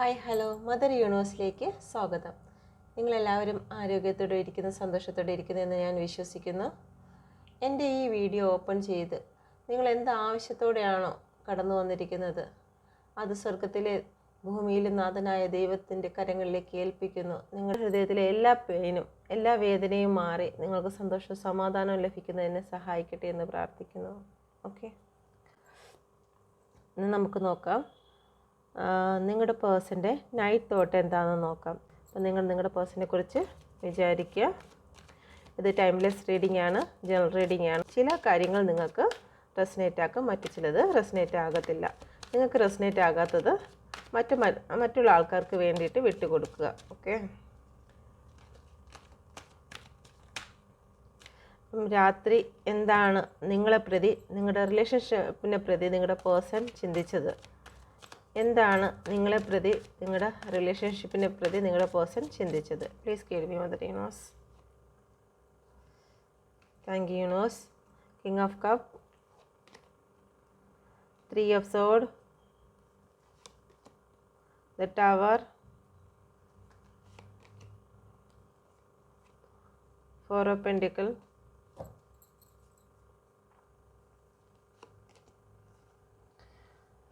Hi hello. Mother യൂണിവേഴ്സിലേക്ക് സ്വാഗതം. നിങ്ങളെല്ലാവരും ആരോഗ്യത്തോടെ ഇരിക്കുന്നു സന്തോഷത്തോടെ ഇരിക്കുന്നു എന്ന് ഞാൻ വിശ്വസിക്കുന്നു. എന്റെ ഈ വീഡിയോ ഓപ്പൺ ചെയ്ത് നിങ്ങൾ എന്ത് ആവശ്യത്തോടെയാണോ കടന്നു വന്നിരിക്കുന്നത്? അത് സ്വർഗത്തിലെ ഭൂമിയിൽ നാഥനായ ദൈവത്തിന്റെ കരങ്ങളിലേക്ക് ഏൽപ്പിക്കുന്നു. നിങ്ങളുടെ ഹൃദയത്തിലെ എല്ലാ പെയിനും എല്ലാ വേദനയും മാറി നിങ്ങൾക്ക് സന്തോഷവും സമാധാനവും ലഭിക്കുന്നതിന് സഹായിക്കട്ടെ എന്ന് പ്രാർത്ഥിക്കുന്നു. ഓക്കെ നമുക്ക് നോക്കാം. നിങ്ങളുടെ പേഴ്സന്റെ നൈറ്റ് തോട്ട് എന്താണെന്ന് നോക്കാം. അപ്പോൾ നിങ്ങൾ നിങ്ങളുടെ പേഴ്സിനെ കുറിച്ച് വിചാരിക്കുക. ഇത് ടൈംലെസ് റീഡിംഗ് ആണ് ജനറൽ റീഡിംഗ് ആണ്. ചില കാര്യങ്ങൾ നിങ്ങൾക്ക് റെസിനേറ്റ് ആക്കും മറ്റു ചിലത് റെസിനേറ്റ് ആകത്തില്ല. നിങ്ങൾക്ക് റെസിനേറ്റ് ആകാത്തത് മറ്റു മറ്റുള്ള ആൾക്കാർക്ക് വേണ്ടിയിട്ട് വിട്ടുകൊടുക്കുക ഓക്കെ രാത്രി എന്താണ് നിങ്ങളെ പ്രതി നിങ്ങളുടെ റിലേഷൻഷിപ്പിനെ പ്രതി നിങ്ങളുടെ പേഴ്സൺ ചിന്തിച്ചത്? എന്താണ് നിങ്ങളെ പ്രതി നിങ്ങളുടെ റിലേഷൻഷിപ്പിനെ പ്രതി നിങ്ങളുടെ പേഴ്സൺ ചിന്തിച്ചത്? പ്ലീസ് കേൾവി mother universe thank you universe king of cup three of sword the tower four of pentacle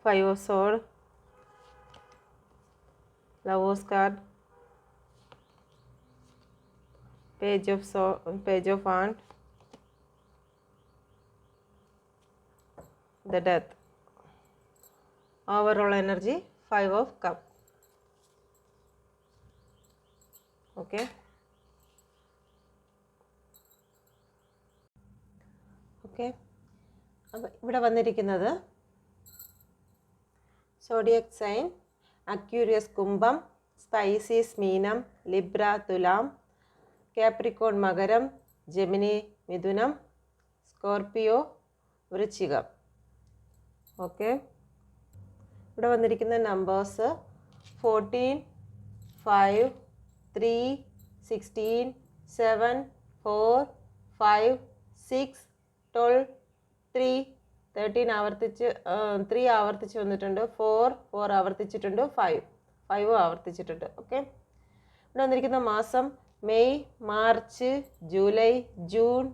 five of sword lovers card page of sword page of wand the death overall energy five of cup okay okay അപ്പോൾ ഇവിടെ വന്നിരിക്കുന്നത് zodiac sign Aquarius കുംഭം Pisces മീനം Libra തുലാം Capricorn മകരം Gemini മിഥുനം Scorpio വൃശ്ചികം. Okay. ഇവിടെ വന്നിരിക്കുന്ന numbers fourteen five three sixteen seven four five six twelve three thirteen ആവർത്തിച്ച് ത്രീ ആവർത്തിച്ച് വന്നിട്ടുണ്ട്. ഫോർ ഫോർ ആവർത്തിച്ചിട്ടുണ്ട്. ഫൈവ് ഫൈവ് ആവർത്തിച്ചിട്ടുണ്ട്. ഓക്കെ ഇവിടെ വന്നിരിക്കുന്ന മാസം May March July June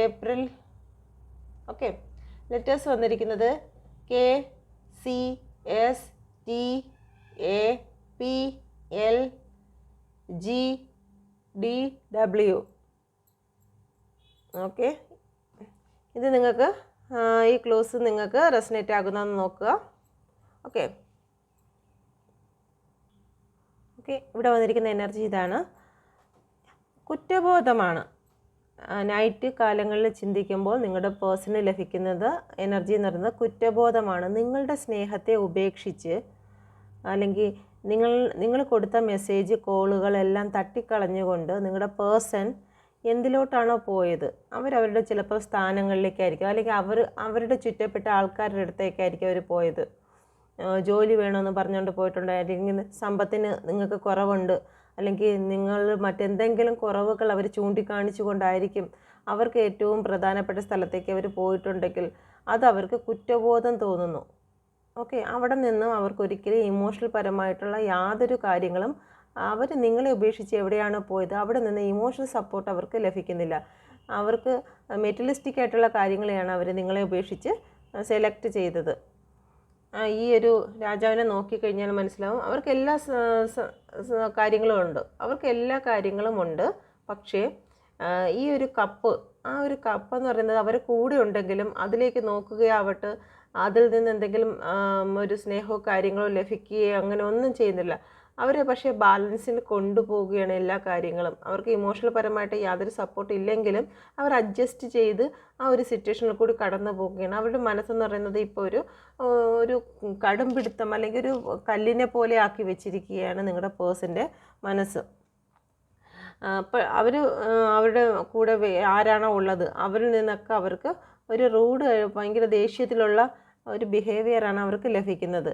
April. Okay letters വന്നിരിക്കുന്നത് K C S T A P L G D W okay ഇത് നിങ്ങൾക്ക് ഈ ക്ലോസ് നിങ്ങൾക്ക് റെസനേറ്റ് ആകുന്നതെന്ന് നോക്കുക. ഓക്കെ. ഓക്കെ ഇവിടെ വന്നിരിക്കുന്ന എനർജി ഇതാണ്. കുറ്റബോധമാണ്. നൈറ്റ് കാലങ്ങളിൽ ചിന്തിക്കുമ്പോൾ നിങ്ങളുടെ പേഴ്സണ് ലഭിക്കുന്നത് എനർജി എന്ന് പറയുന്നത് കുറ്റബോധമാണ്. നിങ്ങളുടെ സ്നേഹത്തെ ഉപേക്ഷിച്ച് അല്ലെങ്കിൽ നിങ്ങൾ നിങ്ങൾ കൊടുത്ത മെസ്സേജ് കോളുകളെല്ലാം തട്ടിക്കളഞ്ഞുകൊണ്ട് നിങ്ങളുടെ പേഴ്സൺ എന്തിലോട്ടാണോ പോയത്? അവരവരുടെ ചിലപ്പോൾ സ്ഥാനങ്ങളിലേക്കായിരിക്കും. അല്ലെങ്കിൽ അവർ അവരുടെ ചുറ്റപ്പെട്ട ആൾക്കാരുടെ അടുത്തേക്കായിരിക്കും അവർ പോയത്. ജോലി വേണമെന്ന് പറഞ്ഞുകൊണ്ട് പോയിട്ടുണ്ടായിരിക്കും സമ്പത്തിന് നിങ്ങൾക്ക് കുറവുണ്ട്. അല്ലെങ്കിൽ നിങ്ങൾ മറ്റെന്തെങ്കിലും കുറവുകൾ അവർ ചൂണ്ടിക്കാണിച്ചു കൊണ്ടായിരിക്കും അവർക്ക് ഏറ്റവും പ്രധാനപ്പെട്ട സ്ഥലത്തേക്ക് അവർ പോയിട്ടുണ്ടെങ്കിൽ അത് അവർക്ക് കുറ്റബോധം തോന്നുന്നു. ഓക്കെ അവിടെ നിന്നും അവർക്കൊരിക്കലും ഇമോഷണൽ പരമായിട്ടുള്ള യാതൊരു കാര്യങ്ങളും അവർ നിങ്ങളെ ഉപേക്ഷിച്ച് എവിടെയാണോ പോയത് അവിടെ നിന്ന് ഇമോഷണൽ സപ്പോർട്ട് അവർക്ക് ലഭിക്കുന്നില്ല. അവർക്ക് മെറ്റലിസ്റ്റിക് ആയിട്ടുള്ള കാര്യങ്ങളെയാണ് അവർ നിങ്ങളെ ഉപേക്ഷിച്ച് സെലക്ട് ചെയ്തത്. ഈ ഒരു രാജാവിനെ നോക്കിക്കഴിഞ്ഞാൽ മനസ്സിലാവും അവർക്ക് എല്ലാ കാര്യങ്ങളും ഉണ്ട്. അവർക്ക് എല്ലാ കാര്യങ്ങളും ഉണ്ട്. പക്ഷേ ഈ ഒരു കപ്പ് ആ ഒരു കപ്പ് എന്ന് പറയുന്നത് അവർ കൂടെ ഉണ്ടെങ്കിലും അതിലേക്ക് നോക്കുകയാവട്ടെ അതിൽ നിന്ന് എന്തെങ്കിലും ഒരു സ്നേഹമോ കാര്യങ്ങളോ ലഭിക്കുകയോ അങ്ങനെ ഒന്നും ചെയ്യുന്നില്ല. അവർ പക്ഷേ ബാലൻസിൽ കൊണ്ടുപോവുകയാണ് എല്ലാ കാര്യങ്ങളും. അവർക്ക് ഇമോഷണൽ പരമായിട്ട് യാതൊരു സപ്പോർട്ട് ഇല്ലെങ്കിലും അവർ അഡ്ജസ്റ്റ് ചെയ്ത് ആ ഒരു സിറ്റുവേഷനിൽ കൂടി കടന്നു പോവുകയാണ്. അവരുടെ മനസ്സെന്ന് പറയുന്നത് ഇപ്പോൾ ഒരു ഒരു കടും പിടുത്തം അല്ലെങ്കിൽ ഒരു കല്ലിനെ പോലെ ആക്കി വെച്ചിരിക്കുകയാണ് നിങ്ങളുടെ പേഴ്സന്റെ മനസ്സ്. അപ്പോൾ അവർ അവരുടെ കൂടെ ആരാണോ ഉള്ളത് അവരിൽ നിന്നൊക്കെ അവർക്ക് ഒരു റൂഡ് ഭയങ്കര ദേഷ്യത്തിലുള്ള ഒരു ബിഹേവിയറാണ് അവർക്ക് ലഭിക്കുന്നത്.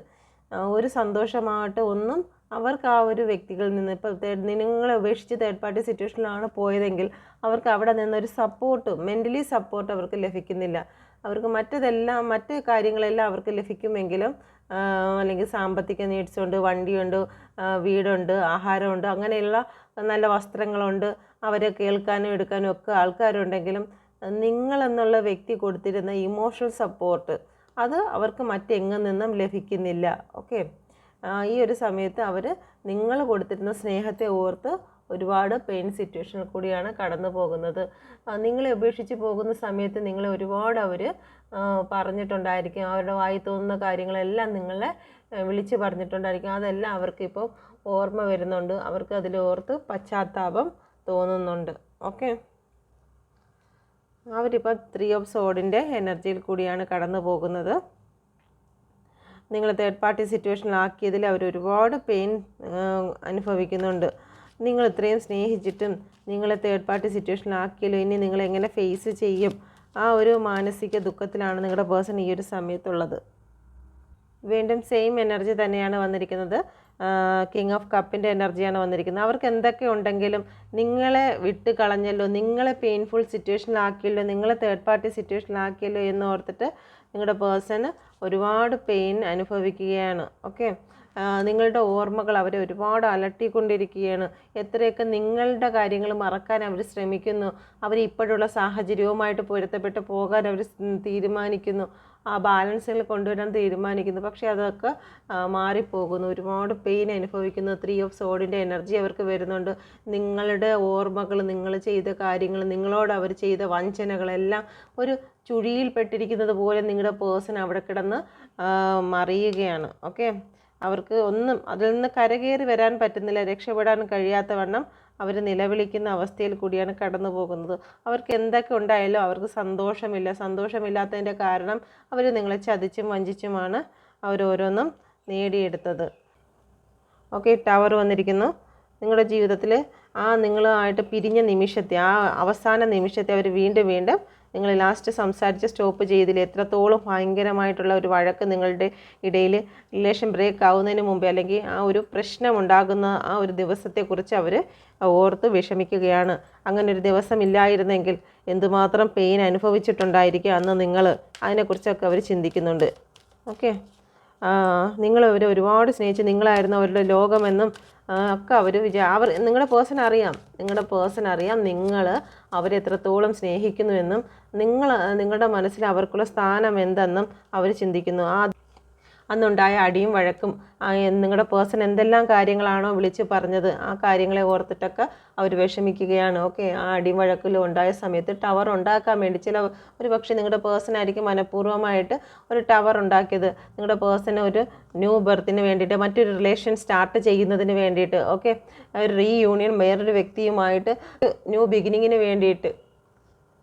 ഒരു സന്തോഷമാകട്ടെ ഒന്നും അവർക്ക് ആ ഒരു വ്യക്തികളിൽ നിന്ന് ഇപ്പോൾ നിങ്ങളെ ഉപേക്ഷിച്ച് തേർഡ് പാർട്ടി സിറ്റുവേഷനിലാണ് പോയതെങ്കിൽ അവർക്ക് അവിടെ നിന്നൊരു സപ്പോർട്ട് മെന്റലി സപ്പോർട്ട് അവർക്ക് ലഭിക്കുന്നില്ല. അവർക്ക് മറ്റതെല്ലാം മറ്റ് കാര്യങ്ങളെല്ലാം അവർക്ക് ലഭിക്കുമെങ്കിലും അല്ലെങ്കിൽ സാമ്പത്തിക നീഡ്സ് ഉണ്ട് വണ്ടിയുണ്ട് വീടുണ്ട് ആഹാരമുണ്ട് അങ്ങനെയുള്ള നല്ല വസ്ത്രങ്ങളുണ്ട് അവരെ കേൾക്കാനും എടുക്കാനും ഒക്കെ ആൾക്കാരുണ്ടെങ്കിലും നിങ്ങളെന്നുള്ള വ്യക്തി കൊടുത്തിരുന്ന ഇമോഷണൽ സപ്പോർട്ട് അത് അവർക്ക് മറ്റെങ്ങും നിന്നും ലഭിക്കുന്നില്ല. ഓക്കെ ഈ ഒരു സമയത്ത് അവർ നിങ്ങൾ കൊടുത്തിരുന്ന സ്നേഹത്തെ ഓർത്ത് ഒരുപാട് പെയിൻ സിറ്റുവേഷനിൽ കൂടിയാണ് കടന്നു പോകുന്നത്. നിങ്ങളെ ഉപേക്ഷിച്ച് പോകുന്ന സമയത്ത് നിങ്ങളെ ഒരുപാട് അവർ പറഞ്ഞിട്ടുണ്ടായിരിക്കും. അവരുടെ വായി തോന്നുന്ന കാര്യങ്ങളെല്ലാം നിങ്ങളെ വിളിച്ച് പറഞ്ഞിട്ടുണ്ടായിരിക്കും. അതെല്ലാം അവർക്കിപ്പോൾ ഓർമ്മ വരുന്നുണ്ട്. അവർക്ക് അതിൽ ഓർത്ത് പശ്ചാത്താപം തോന്നുന്നുണ്ട്. ഓക്കെ? അവരിപ്പോൾ ത്രീ ഓഫ് സോഡിന്റെ എനർജിയിൽ കൂടിയാണ് കടന്നു പോകുന്നത്. നിങ്ങൾ തേർഡ് പാർട്ടി സിറ്റുവേഷനിലാക്കിയതിൽ അവർ ഒരുപാട് പെയിൻ അനുഭവിക്കുന്നുണ്ട്. നിങ്ങൾ ഇത്രയും സ്നേഹിച്ചിട്ടും നിങ്ങളെ തേർഡ് പാർട്ടി സിറ്റുവേഷനിലാക്കിയല്ലോ ഇനി നിങ്ങൾ എങ്ങനെ ഫേസ് ചെയ്യും? ആ ഒരു മാനസിക ദുഃഖത്തിലാണ് നിങ്ങളുടെ പേഴ്സൺ ഈ ഒരു സമയത്തുള്ളത്. വീണ്ടും സെയിം എനർജി തന്നെയാണ് വന്നിരിക്കുന്നത്. കിങ് ഓഫ് കപ്പിന്റെ എനർജിയാണ് വന്നിരിക്കുന്നത്. അവർക്ക് എന്തൊക്കെ ഉണ്ടെങ്കിലും നിങ്ങളെ വിട്ട് കളഞ്ഞല്ലോ നിങ്ങളെ പെയിൻഫുൾ സിറ്റുവേഷനിലാക്കിയല്ലോ നിങ്ങളെ തേർഡ് പാർട്ടി സിറ്റുവേഷനിലാക്കിയല്ലോ എന്ന് ഓർത്തിട്ട് നിങ്ങളുടെ പേഴ്സൺ ഒരുപാട് പെയിൻ അനുഭവിക്കുകയാണ് ഓക്കെ? നിങ്ങളുടെ ഓർമ്മകൾ അവരെ ഒരുപാട് അലട്ടിക്കൊണ്ടിരിക്കുകയാണ്. എത്രയൊക്കെ നിങ്ങളുടെ കാര്യങ്ങൾ മറക്കാൻ അവർ ശ്രമിക്കുന്നു അവർ ഇപ്പോഴുള്ള സാഹചര്യവുമായിട്ട് പൊരുത്തപ്പെട്ട് പോകാൻ അവർ തീരുമാനിക്കുന്നു ആ ബാലൻസിൽ കൊണ്ടുവരാൻ തീരുമാനിക്കുന്നു. പക്ഷേ അതൊക്കെ മാറിപ്പോകുന്നു. ഒരുപാട് പെയിൻ അനുഭവിക്കുന്നു. ത്രീ ഓഫ് സോഡിന്റെ എനർജി അവർക്ക് വരുന്നുണ്ട്. നിങ്ങളുടെ ഓർമ്മകൾ നിങ്ങൾ ചെയ്ത കാര്യങ്ങൾ നിങ്ങളോട് അവർ ചെയ്ത വഞ്ചനകളെല്ലാം ഒരു ചുഴിയിൽപ്പെട്ടിരിക്കുന്നത് പോലെ നിങ്ങളുടെ പേഴ്സൺ അവിടെ കിടന്ന് മറിയുകയാണ്. ഓക്കെ അവർക്ക് ഒന്നും അതിൽ നിന്ന് കരകയറി വരാൻ പറ്റുന്നില്ല രക്ഷപ്പെടാൻ കഴിയാത്ത വണ്ണം അവർ നിലവിളിക്കുന്ന അവസ്ഥയിൽ കൂടിയാണ് കടന്നു പോകുന്നത്. അവർക്ക് എന്തൊക്കെ ഉണ്ടായാലും അവർക്ക് സന്തോഷമില്ല. സന്തോഷമില്ലാത്തതിന്റെ കാരണം അവർ നിങ്ങളെ ചതിച്ചും വഞ്ചിച്ചുമാണ് അവരോരോന്നും നേടിയെടുത്തത്. ഓക്കെ ടവർ വന്നിരിക്കുന്നു. നിങ്ങളുടെ ജീവിതത്തിൽ ആ നിങ്ങളുമായിട്ട് പിരിഞ്ഞ നിമിഷത്തെ ആ അവസാന നിമിഷത്തെ അവർ വീണ്ടും വീണ്ടും നിങ്ങൾ ലാസ്റ്റ് സംസാരിച്ച് സ്റ്റോപ്പ് ചെയ്തില്ല എത്രത്തോളം ഭയങ്കരമായിട്ടുള്ള ഒരു വഴക്ക് നിങ്ങളുടെ ഇടയിൽ റിലേഷൻ ബ്രേക്ക് ആവുന്നതിന് മുമ്പേ അല്ലെങ്കിൽ ആ ഒരു പ്രശ്നം ഉണ്ടാകുന്ന ആ ഒരു ദിവസത്തെക്കുറിച്ച് അവർ ഓർത്ത് വിഷമിക്കുകയാണ്. അങ്ങനെ ഒരു ദിവസം ഇല്ലായിരുന്നെങ്കിൽ എന്തുമാത്രം പെയിൻ അനുഭവിച്ചിട്ടുണ്ടായിരിക്കും അന്ന് നിങ്ങൾ അതിനെക്കുറിച്ചൊക്കെ അവർ ചിന്തിക്കുന്നുണ്ട്. ഓക്കെ നിങ്ങൾ അവരെ ഒരുപാട് സ്നേഹിച്ച് നിങ്ങളായിരുന്നു അവരുടെ ലോകമെന്നും ഒക്കെ അവർ വിചാ അവർ നിങ്ങളുടെ പേഴ്സൺ അറിയാം. നിങ്ങളുടെ പേഴ്സൺ അറിയാം നിങ്ങൾ അവരെത്രത്തോളം സ്നേഹിക്കുന്നുവെന്നും നിങ്ങൾ നിങ്ങളുടെ മനസ്സിൽ അവർക്കുള്ള സ്ഥാനം എന്തെന്നും അവർ ചിന്തിക്കുന്നു. ആ അന്നുണ്ടായ അടിയും വഴക്കും നിങ്ങളുടെ പേഴ്സൺ എന്തെല്ലാം കാര്യങ്ങളാണോ വിളിച്ച് പറഞ്ഞത് ആ കാര്യങ്ങളെ ഓർത്തിട്ടൊക്കെ അവർ വിഷമിക്കുകയാണ്. ഓക്കെ ആ അടിയും വഴക്കിലും ഉണ്ടായ സമയത്ത് ടവർ ഉണ്ടാക്കാൻ വേണ്ടി ചില ഒരു പക്ഷേ നിങ്ങളുടെ പേഴ്സൺ ആയിരിക്കും മനഃപൂർവമായിട്ട് ഒരു ടവർ ഉണ്ടാക്കിയത്. നിങ്ങളുടെ പേഴ്സണ് ഒരു ന്യൂ ബർത്തിന് വേണ്ടിയിട്ട് മറ്റൊരു റിലേഷൻ സ്റ്റാർട്ട് ചെയ്യുന്നതിന് വേണ്ടിയിട്ട് ഓക്കെ ഒരു റീയൂണിയൻ വേറൊരു വ്യക്തിയുമായിട്ട് ന്യൂ ബിഗിനിങ്ങിന് വേണ്ടിയിട്ട്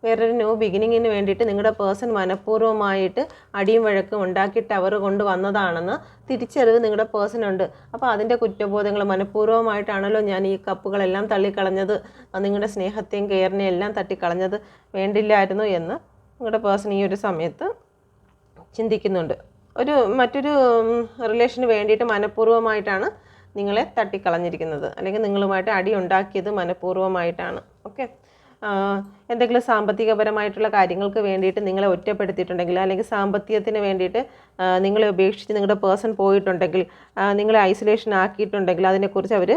വേറൊരു ന്യൂ ബിഗിനിങ്ങിന് വേണ്ടിയിട്ട് നിങ്ങളുടെ പേഴ്സൺ മനഃപൂർവമായിട്ട് അടിയും വഴക്കും ഉണ്ടാക്കിയിട്ട് അവർ കൊണ്ട് വന്നതാണെന്ന് തിരിച്ചറിവ് നിങ്ങളുടെ പേഴ്സണുണ്ട് അപ്പോൾ അതിന്റെ കുറ്റബോധങ്ങൾ മനഃപൂർവമായിട്ടാണല്ലോ ഞാൻ ഈ കപ്പുകളെല്ലാം തള്ളിക്കളഞ്ഞത്. നിങ്ങളുടെ സ്നേഹത്തെയും കെയറിനെയും എല്ലാം തട്ടിക്കളഞ്ഞത് വേണ്ടില്ലായിരുന്നു എന്ന് നിങ്ങളുടെ പേഴ്സൺ ഈ ഒരു സമയത്ത് ചിന്തിക്കുന്നുണ്ട്. ഒരു മറ്റൊരു റിലേഷന് വേണ്ടിയിട്ട് മനഃപൂർവമായിട്ടാണ് നിങ്ങളെ തട്ടിക്കളഞ്ഞിരിക്കുന്നത്. അല്ലെങ്കിൽ നിങ്ങളുമായിട്ട് അടി ഉണ്ടാക്കിയത് മനഃപൂർവമായിട്ടാണ്. ഓക്കെ എന്തെങ്കിലും സാമ്പത്തികപരമായിട്ടുള്ള കാര്യങ്ങൾക്ക് വേണ്ടിയിട്ട് നിങ്ങളെ ഒറ്റപ്പെടുത്തിയിട്ടുണ്ടെങ്കിൽ അല്ലെങ്കിൽ സാമ്പത്തികത്തിന് വേണ്ടിയിട്ട് നിങ്ങളെ ഉപേക്ഷിച്ച് നിങ്ങളുടെ പേഴ്സൺ പോയിട്ടുണ്ടെങ്കിൽ നിങ്ങളെ ഐസൊലേഷൻ ആക്കിയിട്ടുണ്ടെങ്കിൽ അതിനെക്കുറിച്ച് അവർ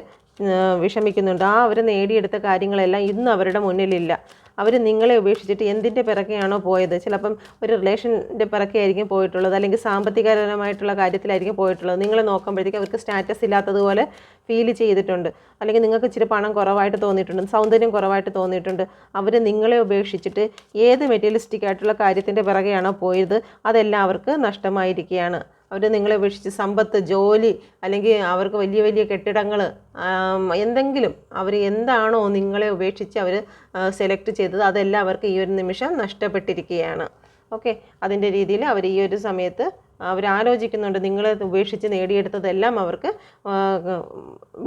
വിഷമിക്കുന്നുണ്ട്. ആ അവർ നേടിയെടുത്ത കാര്യങ്ങളെല്ലാം ഇന്ന് അവരുടെ മുന്നിലില്ല. അവർ നിങ്ങളെ ഉപേക്ഷിച്ചിട്ട് എന്തിന്റെ പിറക്കെയാണോ പോയത്? ചിലപ്പം ഒരു റിലേഷന്റെ പിറക്കെ ആയിരിക്കും പോയിട്ടുള്ളത് അല്ലെങ്കിൽ സാമ്പത്തികപരമായിട്ടുള്ള കാര്യത്തിലായിരിക്കും പോയിട്ടുള്ളത്. നിങ്ങളെ നോക്കുമ്പോഴത്തേക്ക് അവർക്ക് സ്റ്റാറ്റസ് ഇല്ലാത്തതുപോലെ ഫീൽ ചെയ്തിട്ടുണ്ട്. അല്ലെങ്കിൽ നിങ്ങൾക്ക് ഇച്ചിരി പണം കുറവായിട്ട് തോന്നിയിട്ടുണ്ട് സൗന്ദര്യം കുറവായിട്ട് തോന്നിയിട്ടുണ്ട്. അവർ നിങ്ങളെ ഉപേക്ഷിച്ചിട്ട് ഏത് മെറ്റീരിയലിസ്റ്റിക് ആയിട്ടുള്ള കാര്യത്തിന്റെ പിറകെയാണോ പോയത് അതെല്ലാം അവർക്ക് നഷ്ടമായിരിക്കുകയാണ്. അവർ നിങ്ങളെ ഉപേക്ഷിച്ച് സമ്പത്ത് ജോലി അല്ലെങ്കിൽ അവർക്ക് വലിയ വലിയ കെട്ടിടങ്ങൾ എന്തെങ്കിലും അവർ എന്താണോ നിങ്ങളെ ഉപേക്ഷിച്ച് അവർ സെലക്ട് ചെയ്തത് അതെല്ലാം അവർക്ക് ഈ ഒരു നിമിഷം നഷ്ടപ്പെട്ടിരിക്കുകയാണ്. ഓക്കെ? അതിന്റെ രീതിയിൽ അവർ ഈ ഒരു സമയത്ത് അവർ ആലോചിക്കുന്നുണ്ട്. നിങ്ങളെ ഉപേക്ഷിച്ച് നേടിയെടുത്തതെല്ലാം അവർക്ക്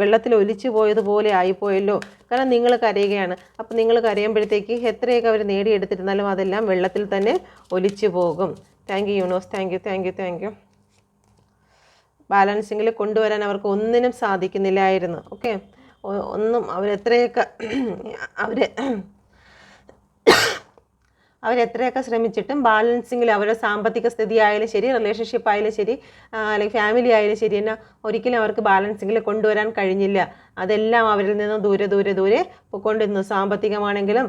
വെള്ളത്തിൽ ഒലിച്ചു പോയതുപോലെ ആയിപ്പോയല്ലോ. കാരണം നിങ്ങൾ കരയുകയാണ്. അപ്പോൾ നിങ്ങൾ കരയുമ്പോഴത്തേക്ക് എത്രയൊക്കെ അവർ നേടിയെടുത്തിരുന്നാലും അതെല്ലാം വെള്ളത്തിൽ തന്നെ ഒലിച്ചു പോകും. Thank you universe thank you thank you thank you. ബാലൻസിങ്ങിൽ കൊണ്ടുവരാൻ അവർക്ക് ഒന്നിനും സാധിക്കുന്നില്ലായിരുന്നു. ഓക്കെ ഒന്നും അവരെത്രയൊക്കെ അവർ അവരെത്രയൊക്കെ ശ്രമിച്ചിട്ടും ബാലൻസിങ്ങിൽ അവരുടെ സാമ്പത്തിക സ്ഥിതി ആയാലും ശരി റിലേഷൻഷിപ്പ് ആയാലും ശരി അല്ലെങ്കിൽ ഫാമിലി ആയാലും ശരി എന്നാൽ ഒരിക്കലും അവർക്ക് ബാലൻസിങ്ങിൽ കൊണ്ടുവരാൻ കഴിഞ്ഞില്ല. അതെല്ലാം അവരിൽ നിന്നും ദൂരെ ദൂരെ ദൂരെ പൊയ്ക്കൊണ്ടിരുന്നു സാമ്പത്തികമാണെങ്കിലും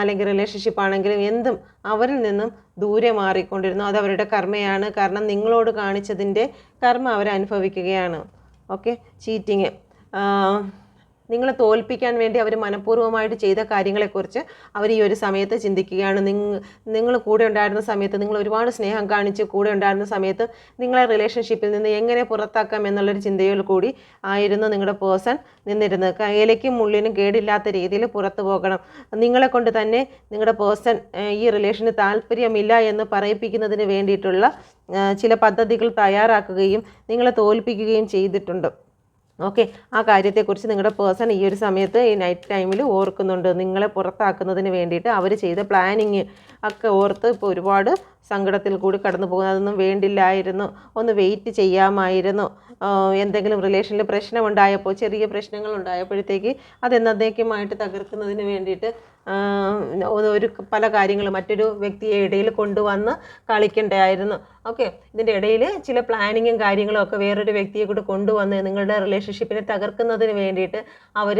അല്ലെങ്കിൽ റിലേഷൻഷിപ്പ് ആണെങ്കിലും എന്തും അവരിൽ നിന്നും ദൂരെ മാറിക്കൊണ്ടിരുന്നു. അത് അവരുടെ കർമ്മയാണ്. കാരണം നിങ്ങളോട് കാണിച്ചതിന്റെ കർമ്മ അവരനുഭവിക്കുകയാണ്. ഓക്കെ? ചീറ്റിങ്. നിങ്ങളെ തോൽപ്പിക്കാൻ വേണ്ടി അവർ മനഃപൂർവമായിട്ട് ചെയ്ത കാര്യങ്ങളെക്കുറിച്ച് അവർ ഈ ഒരു സമയത്ത് ചിന്തിക്കുകയാണ്. നിങ്ങൾ നിങ്ങൾ കൂടെ ഉണ്ടായിരുന്ന സമയത്ത് നിങ്ങൾ ഒരുപാട് സ്നേഹം കാണിച്ച് കൂടെ ഉണ്ടായിരുന്ന സമയത്ത് നിങ്ങളെ റിലേഷൻഷിപ്പിൽ നിന്ന് എങ്ങനെ പുറത്താക്കാം എന്നുള്ളൊരു ചിന്തയിൽ കൂടി ആയിരുന്നു നിങ്ങളുടെ പേഴ്സൺ നിന്നിരുന്നത്. കയ്യിലേക്കും മുള്ളിനും കേടില്ലാത്ത രീതിയിൽ പുറത്തു പോകണം. നിങ്ങളെ കൊണ്ട് തന്നെ നിങ്ങളുടെ പേഴ്സൺ ഈ റിലേഷന് താല്പര്യമില്ല എന്ന് പറയിപ്പിക്കുന്നതിന് വേണ്ടിയിട്ടുള്ള ചില പദ്ധതികൾ തയ്യാറാക്കുകയും നിങ്ങളെ തോൽപ്പിക്കുകയും ചെയ്തിട്ടുണ്ട്. ഓക്കെ ആ കാര്യത്തെക്കുറിച്ച് നിങ്ങളുടെ പേഴ്സൺ ഈ ഒരു സമയത്ത് ഈ നൈറ്റ് ടൈമിൽ ഓർക്കുന്നുണ്ട്. നിങ്ങളെ പുറത്താക്കുന്നതിന് വേണ്ടിയിട്ട് അവർ ചെയ്ത പ്ലാനിങ് ഒക്കെ ഓർത്ത് ഇപ്പോൾ ഒരുപാട് സങ്കടത്തിൽ കൂടി കടന്നു പോകുന്നു. അതൊന്നും വേണ്ടില്ലായിരുന്നു. ഒന്ന് വെയിറ്റ് ചെയ്യാമായിരുന്നു. എന്തെങ്കിലും റിലേഷനിൽ പ്രശ്നമുണ്ടായപ്പോൾ ചെറിയ പ്രശ്നങ്ങൾ ഉണ്ടായപ്പോഴത്തേക്ക് അത് എന്നേക്കുമായിട്ട് തകർക്കുന്നതിന് വേണ്ടിയിട്ട് ഒരു പല കാര്യങ്ങളും മറ്റൊരു വ്യക്തിയെ ഇടയിൽ കൊണ്ടുവന്ന് കളിക്കണ്ടായിരുന്നു. ഓക്കെ ഇതിന്റെ ഇടയിൽ ചില പ്ലാനിങ്ങും കാര്യങ്ങളും ഒക്കെ വേറൊരു വ്യക്തിയെ കൂടെ കൊണ്ടുവന്ന് നിങ്ങളുടെ റിലേഷൻഷിപ്പിനെ തകർക്കുന്നതിന് വേണ്ടിയിട്ട് അവർ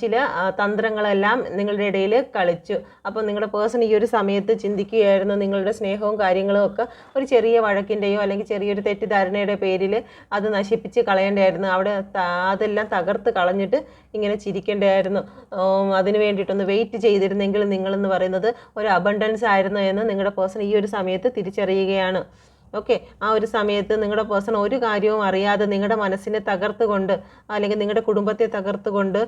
ചില തന്ത്രങ്ങളെല്ലാം നിങ്ങളുടെ ഇടയിൽ കളിച്ചു. അപ്പോൾ നിങ്ങളുടെ പേഴ്സൺ ഈ ഒരു സമയത്ത് ചിന്തിക്കുകയായിരുന്നു നിങ്ങളുടെ സ്നേഹവും കാര്യങ്ങളും ഒക്കെ ഒരു ചെറിയ വഴക്കിന്റെയോ അല്ലെങ്കിൽ ചെറിയൊരു തെറ്റിദ്ധാരണയുടെ പേരിൽ അത് നശിപ്പിച്ച് കളയേണ്ടായിരുന്നു. അവിടെ അതെല്ലാം തകർത്ത് കളഞ്ഞിട്ട് ഇങ്ങനെ ചിരിക്കേണ്ടായിരുന്നു. അതിന് വേണ്ടിയിട്ടൊന്ന് വെയിറ്റ് ചെയ്തിരുന്നെങ്കിൽ നിങ്ങളെന്ന് പറയുന്നത് ഒരു അബണ്ടൻസ് ആയിരുന്നു എന്ന് നിങ്ങളുടെ പേഴ്സൺ ഈ ഒരു സമയത്ത് തിരിച്ചറിയുകയാണ്. ഓക്കെ ആ ഒരു സമയത്ത് നിങ്ങളുടെ പേഴ്സൺ ഒരു കാര്യവും അറിയാതെ നിങ്ങളുടെ മനസ്സിനെ തകർത്തുകൊണ്ട് അല്ലെങ്കിൽ നിങ്ങളുടെ കുടുംബത്തെ തകർത്തുകൊണ്ട്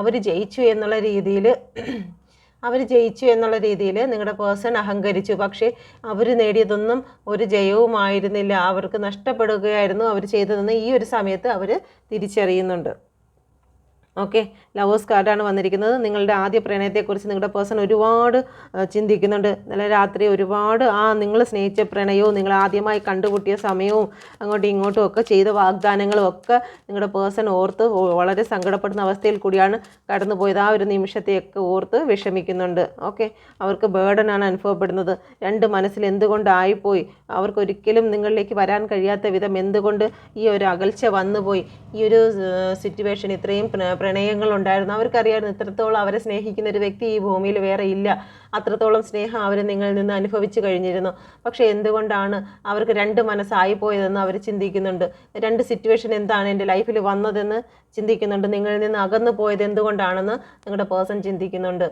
അവർ ജയിച്ചു എന്നുള്ള രീതിയിൽ അവർ ജയിച്ചു എന്നുള്ള രീതിയിൽ നിങ്ങളുടെ പേഴ്സൺ അഹങ്കരിച്ചു. പക്ഷേ അവർ നേടിയതൊന്നും ഒരു ജയവുമായിരുന്നില്ല. അവർക്ക് നഷ്ടപ്പെടുകയായിരുന്നു. അവർ ചെയ്തതെന്ന് ഈ ഒരു സമയത്ത് അവർ തിരിച്ചറിയുന്നുണ്ട്. ഓക്കെ? ലവേഴ്സ് കാർഡാണ് വന്നിരിക്കുന്നത്. നിങ്ങളുടെ ആദ്യ പ്രണയത്തെക്കുറിച്ച് നിങ്ങളുടെ പേഴ്സൺ ഒരുപാട് ചിന്തിക്കുന്നുണ്ട്. നല്ല രാത്രി ഒരുപാട് ആ നിങ്ങൾ സ്നേഹിച്ച പ്രണയവും നിങ്ങൾ ആദ്യമായി കണ്ടുമുട്ടിയ സമയവും അങ്ങോട്ടും ഇങ്ങോട്ടും ഒക്കെ ചെയ്ത വാഗ്ദാനങ്ങളും ഒക്കെ നിങ്ങളുടെ പേഴ്സൺ ഓർത്ത് വളരെ സങ്കടപ്പെടുന്ന അവസ്ഥയിൽ കൂടിയാണ് കടന്നുപോയത്. ആ ഒരു നിമിഷത്തെയൊക്കെ ഓർത്ത് വിഷമിക്കുന്നുണ്ട്. ഓക്കെ? അവർക്ക് ബേർഡനാണ് അനുഭവപ്പെടുന്നത്. രണ്ട് മനസ്സിൽ എന്തുകൊണ്ടായിപ്പോയി? അവർക്കൊരിക്കലും നിങ്ങളിലേക്ക് വരാൻ കഴിയാത്ത വിധം എന്തുകൊണ്ട് ഈ ഒരു അകൽച്ച വന്നുപോയി? ഈ ഒരു സിറ്റുവേഷൻ ഇത്രയും പ്രണയങ്ങൾ ഉണ്ടായിരുന്നു അവർക്കറിയായിരുന്നു ഇത്രത്തോളം അവരെ സ്നേഹിക്കുന്ന ഒരു വ്യക്തി ഈ ഭൂമിയിൽ വേറെ ഇല്ല. അത്രത്തോളം സ്നേഹം അവർ നിങ്ങളിൽ നിന്ന് അനുഭവിച്ചു കഴിഞ്ഞിരുന്നു. പക്ഷേ എന്തുകൊണ്ടാണ് അവർക്ക് രണ്ട് മനസ്സായി പോയതെന്ന് അവർ ചിന്തിക്കുന്നുണ്ട്? രണ്ട് സിറ്റുവേഷൻ എന്താണ് എന്റെ ലൈഫിൽ വന്നതെന്ന് ചിന്തിക്കുന്നുണ്ട്? നിങ്ങളിൽ നിന്ന് അകന്നു പോയത് എന്തുകൊണ്ടാണെന്ന് നിങ്ങളുടെ പേഴ്സൺ ചിന്തിക്കുന്നുണ്ട്.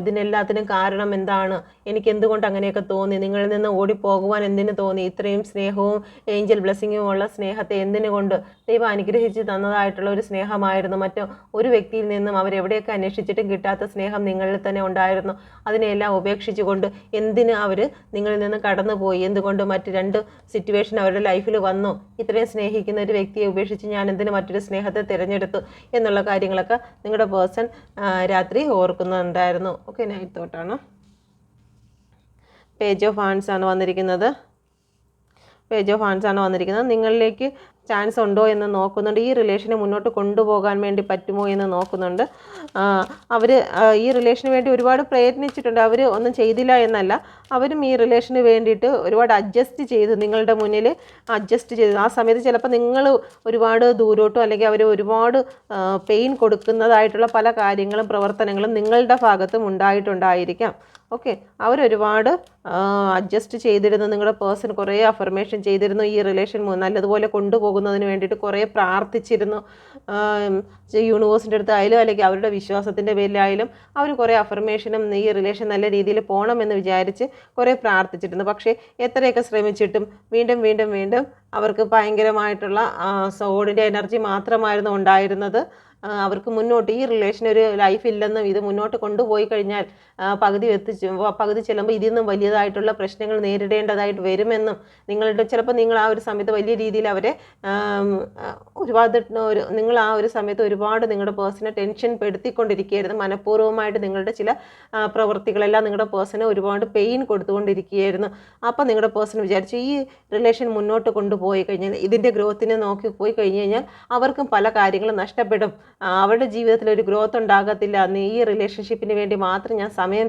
ഇതിനെല്ലാത്തിനും കാരണം എന്താണ്? എനിക്ക് എന്തുകൊണ്ട് അങ്ങനെയൊക്കെ തോന്നി? നിങ്ങളിൽ നിന്ന് ഓടിപ്പോകുവാൻ എന്തിനു തോന്നി? ഇത്രയും സ്നേഹവും ഏഞ്ചൽ ബ്ലെസ്സിങ്ങും ഉള്ള സ്നേഹത്തെ എന്തിനു കൊണ്ട് ദൈവം അനുഗ്രഹിച്ച് തന്നതായിട്ടുള്ള ഒരു സ്നേഹമായിരുന്നു മറ്റോ ഒരു വ്യക്തിയിൽ നിന്നും അവരെവിടെയൊക്കെ അന്വേഷിച്ചിട്ടും കിട്ടാത്ത സ്നേഹം നിങ്ങളിൽ തന്നെ ഉണ്ടായിരുന്നു. അതിനെയെല്ലാം ഉപേക്ഷിച്ചുകൊണ്ട് എന്തിന് അവർ നിങ്ങളിൽ നിന്ന് കടന്നുപോയി? എന്തുകൊണ്ട് മറ്റ് രണ്ട് സിറ്റുവേഷൻ അവരുടെ ലൈഫിൽ വന്നു? ഇത്രയും സ്നേഹിക്കുന്ന ഒരു വ്യക്തിയെ ഉപേക്ഷിച്ച് ഞാൻ എന്തിന് മറ്റൊരു സ്നേഹത്തെ തിരഞ്ഞെടുത്തു? എന്നുള്ള കാര്യങ്ങളൊക്കെ നിങ്ങളുടെ പേഴ്സൺ രാത്രി ഓർക്കുന്നുണ്ടായിരുന്നു. ഓക്കെ നൈറ്റ് തോട്ടാണ് പേജ് ഓഫ് ഹാൻഡ്സ് ആണ് വന്നിരിക്കുന്നത്. പേജ് ഓഫ് ഹാൻഡ്സ് ആണ് വന്നിരിക്കുന്നത്. നിങ്ങളിലേക്ക് ചാൻസ് ഉണ്ടോ എന്ന് നോക്കുന്നുണ്ട്. ഈ റിലേഷനെ മുന്നോട്ട് കൊണ്ടുപോകാൻ വേണ്ടി പറ്റുമോ എന്ന് നോക്കുന്നുണ്ട്. അവർ ഈ റിലേഷന് വേണ്ടി ഒരുപാട് പ്രയത്നിച്ചിട്ടുണ്ട്. അവർ ഒന്നും ചെയ്തില്ല എന്നല്ല. അവരും ഈ റിലേഷന് വേണ്ടിയിട്ട് ഒരുപാട് അഡ്ജസ്റ്റ് ചെയ്തു നിങ്ങളുടെ മുന്നിൽ അഡ്ജസ്റ്റ് ചെയ്തു. ആ സമയത്ത് ചിലപ്പോൾ നിങ്ങൾ ഒരുപാട് ദൂരോട്ടോ അല്ലെങ്കിൽ അവർ ഒരുപാട് പെയിൻ കൊടുക്കുന്നതായിട്ടുള്ള പല കാര്യങ്ങളും പ്രവർത്തനങ്ങളും നിങ്ങളുടെ ഭാഗത്തും ഉണ്ടായിട്ടുണ്ടായിരിക്കാം. ഓക്കെ. അവരൊരുപാട് അഡ്ജസ്റ്റ് ചെയ്തിരുന്നു. നിങ്ങളുടെ പേഴ്സൺ കുറേ അഫർമേഷൻ ചെയ്തിരുന്നു. ഈ റിലേഷൻ നല്ലതുപോലെ കൊണ്ടുപോകുന്നതിന് വേണ്ടിയിട്ട് കുറേ പ്രാർത്ഥിച്ചിരുന്നു. യൂണിവേഴ്സിന്റെ അടുത്ത് ആയാലും അല്ലെങ്കിൽ അവരുടെ വിശ്വാസത്തിന്റെ പേരിലായാലും അവർ കുറേ അഫർമേഷനും ഈ റിലേഷൻ നല്ല രീതിയിൽ പോകണമെന്ന് വിചാരിച്ച് കുറേ പ്രാർത്ഥിച്ചിരുന്നു. പക്ഷേ എത്രയൊക്കെ ശ്രമിച്ചിട്ടും വീണ്ടും വീണ്ടും വീണ്ടും അവർക്ക് ഭയങ്കരമായിട്ടുള്ള സോഡിന്റെ എനർജി മാത്രമായിരുന്നു ഉണ്ടായിരുന്നത്. അവർക്ക് മുന്നോട്ട് ഈ റിലേഷൻ ഒരു ലൈഫ് ഇല്ലെന്നും ഇത് മുന്നോട്ട് കൊണ്ടുപോയി കഴിഞ്ഞാൽ പകുതി എത്തിച്ച് പകുതി ചെല്ലുമ്പോൾ ഇതിൽ നിന്നും വലിയതായിട്ടുള്ള പ്രശ്നങ്ങൾ നേരിടേണ്ടതായിട്ട് വരുമെന്നും നിങ്ങളുടെ ചിലപ്പോൾ നിങ്ങൾ ആ ഒരു സമയത്ത് വലിയ രീതിയിൽ അവരെ ഒരുപാട് ഒരു നിങ്ങൾ ആ ഒരു സമയത്ത് ഒരുപാട് നിങ്ങളുടെ പേഴ്സണെ ടെൻഷൻ പെടുത്തിക്കൊണ്ടിരിക്കുകയായിരുന്നു. മനഃപൂർവമായിട്ട് നിങ്ങളുടെ ചില പ്രവൃത്തികളെല്ലാം നിങ്ങളുടെ പേഴ്സണെ ഒരുപാട് പെയിൻ കൊടുത്തുകൊണ്ടിരിക്കുകയായിരുന്നു. അപ്പോൾ നിങ്ങളുടെ പേഴ്സൺ വിചാരിച്ചു ഈ റിലേഷൻ മുന്നോട്ട് കൊണ്ടുപോയി കഴിഞ്ഞാൽ ഇതിന്റെ ഗ്രോത്തിനെ നോക്കി പോയി കഴിഞ്ഞ് കഴിഞ്ഞാൽ അവർക്കും പല കാര്യങ്ങളും നഷ്ടപ്പെടും. അവരുടെ ജീവിതത്തിൽ ഒരു ഗ്രോത്ത് ഉണ്ടാകത്തില്ല. നീ ഈ റിലേഷൻഷിപ്പിന് വേണ്ടി മാത്രം ഞാൻ സമയം